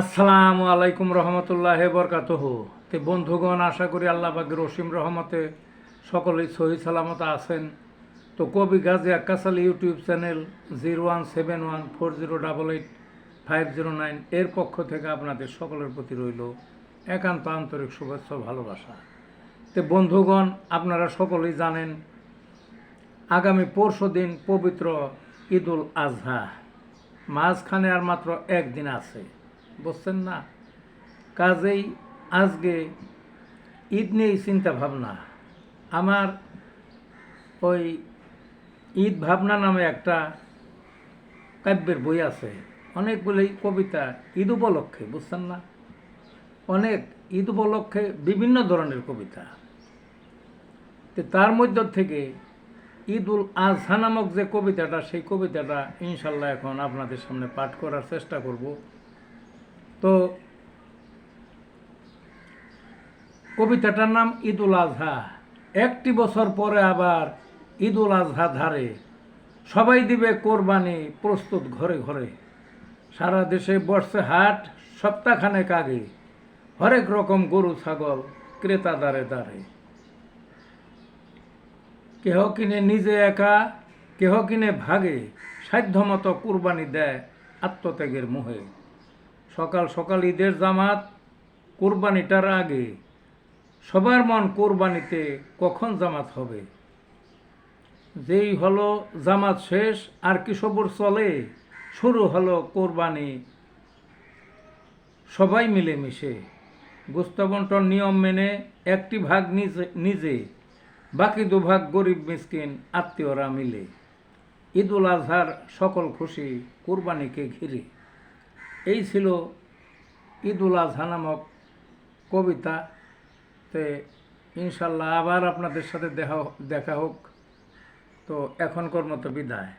আসসালামু আলাইকুম রহমতুল্লাহ বরকাতহ। তে বন্ধুগণ, আশা করি আল্লাহ পাকের রসিম রহমতে সকলেই সহি সালামত আছেন। তো কবি Gazi Akkasal YouTube channel zero one seven one four zero double eight five zero nine এর পক্ষ থেকে আপনাদের সকলের প্রতি রইল একান্ত আন্তরিক শুভেচ্ছা ভালোবাসা। তে বন্ধুগণ, আপনারা সকলেই জানেন, আগামী পরশু দিন পবিত্র ঈদুল আজহা। মাঝখানে আর মাত্র একদিন আছে। বুঝছেন না। কাজেই আজকে ঈদ নিয়েই চিন্তা ভাবনা। আমার ওই ঈদ ভাবনা নামে একটা কাব্যের বই আছে। অনেকগুলি কবিতা ঈদ উপলক্ষে, বুঝছেন না? অনেক ঈদ উপলক্ষে বিভিন্ন ধরনের কবিতা। তো তার মধ্য থেকে ঈদ ঈদুল আজহা নামক যে কবিতাটা, সেই কবিতাটা ইনশাল্লাহ এখন আপনাদের সামনে পাঠ করার চেষ্টা করব। তো কবিতাটার নাম ঈদুল আজহা। একটি বছর পরে আবার ঈদুল আজহা ধারে। সবাই দিবে কোরবানি প্রস্তুত ঘরে ঘরে। সারা দেশে বসছে হাট, সপ্তাহখানেক আগে। হরেক রকম গরু, ছাগল ক্রেতা দ্বারে দাঁড়ে কেহ কিনে নিজে একা, কেহ কিনে ভাগে। সাধ্যমতো কুরবানি দেয় আত্মত্যাগের মোহে। সকাল সকাল ঈদের জামাত কুরবানিটার আগে সবার মন কোরবানিতে কখন জামাত হবে? যেই হলো জামাত শেষ, আর কি সবর চলে, শুরু হলো কোরবানি। সবাই মিলেমিশে। গোস্ত বন্টন নিয়ম মেনে একটি ভাগ নিজে নিজে, বাকি দুভাগ গরিব, মিসকিন, আত্মীয়রা মিলে। ঈদুল আজহার সকল খুশি কোরবানিকে ঘিরে। এই ছিল ঈদুল আজহা নামক কবিতা তে ইনশাল্লাহ আবার আপনাদের সাথে দেখা দেখা হোক। তো এখনকার মতো বিদায়।